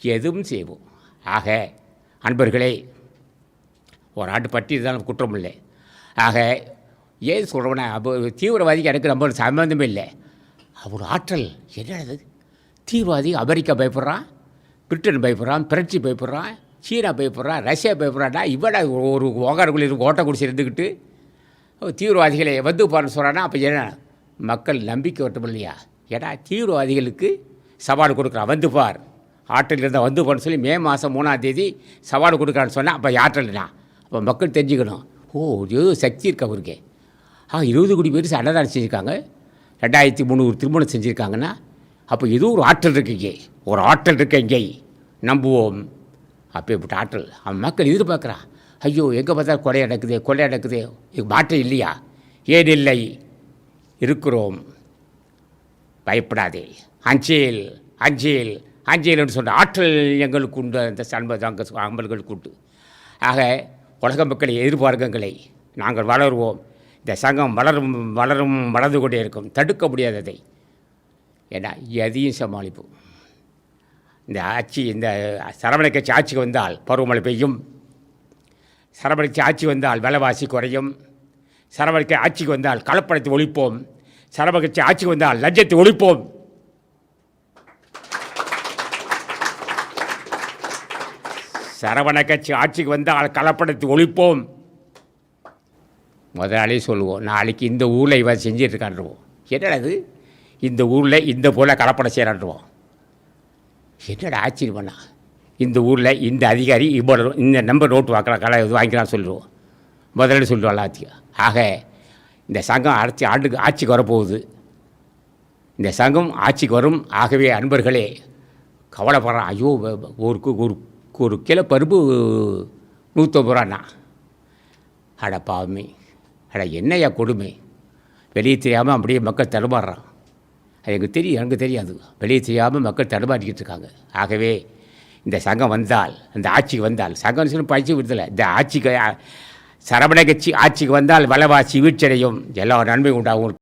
எதுவும் செய்வோம். ஆக அன்பர்களே ஒரு ஆட்டு பட்டி இருந்தாலும் குற்றம் இல்லை. ஆக ஏன் சொல்கிறவனா அப்போ தீவிரவாதிக்கு எனக்கு ரொம்ப சம்மந்தமே இல்லை. அவர் ஆற்றல் என்னது? தீவிரவாதி அமெரிக்கா பயப்படுறான் பிரிட்டன் பயப்படுறான் பிரெஞ்சு பயப்படுறான் சீனா பயப்படுறான் ரஷ்யா பயப்படுறான்டா இவடா ஒரு ஓகாரக்குள்ளே ஓட்ட குடிச்சு இருந்துக்கிட்டு தீவிரவாதிகளை வந்து பாருன்னு சொல்கிறான்னா அப்போ என்ன? மக்கள் நம்பிக்கை வரட்டும் இல்லையா? ஏன்னா தீவிரவாதிகளுக்கு சவால் கொடுக்குறான் வந்து பார். ஆற்றல் வந்து போகணும்னு சொல்லி மே மாதம் மூணாம் தேதி சவால் கொடுக்குறான்னு சொன்னால் அப்போ ஆற்றல்னா அப்போ மக்கள் தெரிஞ்சுக்கணும். ஓ ஏதோ சக்தி இருக்கு அவருக்கு ஆ இருபது கோடி பேர் அன்னதானம் செஞ்சுருக்காங்க. ரெண்டாயிரத்தி முந்நூறு திருமணம் செஞ்சுருக்காங்கன்னா அப்போ ஏதோ ஒரு ஆற்றல் இருக்கு இங்கே. ஒரு ஆற்றல் இருக்கு இங்கே. நம்புவோம். அப்பேற்பட்ட ஆற்றல். அவன் மக்கள் எதிர்பார்க்குறான் ஐயோ எங்கே பார்த்தா கொலை நடக்குது கொலை நடக்குது. இது மாற்றம் இல்லையா? ஏன் இல்லை? இருக்கிறோம். பயப்படாதே. அஞ்சேல் அஞ்சேல் அஞ்சேல் சொன்ன ஆற்றல் எங்களுக்கு உண்டு. அந்த சண்பதாங்க அம்பல்களுக்கு உண்டு. ஆக உலக மக்களை எதிர்பார்க்கங்களை நாங்கள் வளருவோம். இந்த சங்கம் வளரும் வளரும் வளர்ந்து கொண்டே இருக்கும். தடுக்க முடியாததை. ஏன்னா எதையும் சமாளிப்போம். இந்த ஆட்சி இந்த சரவண கட்சி ஆட்சிக்கு வந்தால் பருவமழை பெய்யும். சரவணைக்கு ஆட்சி வந்தால் விலைவாசி குறையும். சரவணைக்கு ஆட்சிக்கு வந்தால் கலப்படத்தை ஒழிப்போம். சரவண ஆட்சிக்கு வந்தால் லஞ்சத்தை ஒழிப்போம். சரவண கட்சி ஆட்சிக்கு வந்தால் கலப்படத்தை ஒழிப்போம். முதலாளி சொல்லுவோம் நாளைக்கு இந்த ஊரில் இவன் செஞ்சிட்டு என்னடாது இந்த ஊரில் இந்த போல் கலப்படம் செய்கிறான்டுவோம் என்னடா ஆச்சரியம் பண்ணா இந்த ஊரில் இந்த அதிகாரி இவ்வளோ இந்த நம்பர் நோட்டு வாக்கலாம் கலை இது வாங்கிக்கலாம் சொல்லுவோம் முதலாளி சொல்லுவோம் எல்லாத்தையும். ஆக இந்த சங்கம் அடைச்சி ஆண்டுக்கு ஆட்சிக்கு வரப்போகுது. இந்த சங்கம் ஆட்சிக்கு வரும். ஆகவே அன்பர்களே கவலைப்படுறான் ஐயோ ஊருக்கு ஒரு ஒரு கிலோ பருப்பு நூற்றம்பது ரூபாண்ணா. அட பாவமே அட என்னையா கொடுமை. வெளியே தெரியாமல் அப்படியே மக்கள் தடுமாறுறான். அது எனக்கு தெரியும் எனக்கு தெரியாது. வெளியே தெரியாமல் மக்கள் தடுமாறிக்கிட்டு இருக்காங்க. ஆகவே இந்த சங்கம் வந்தால் இந்த ஆட்சிக்கு வந்தால் சங்கம் சொல்லி பயிற்சி விடுதலை. இந்த ஆட்சிக்கு சரவண கட்சி ஆட்சிக்கு வந்தால் வளவாசி வீழ்ச்சியடையும். எல்லா நன்மை உண்டாகும்.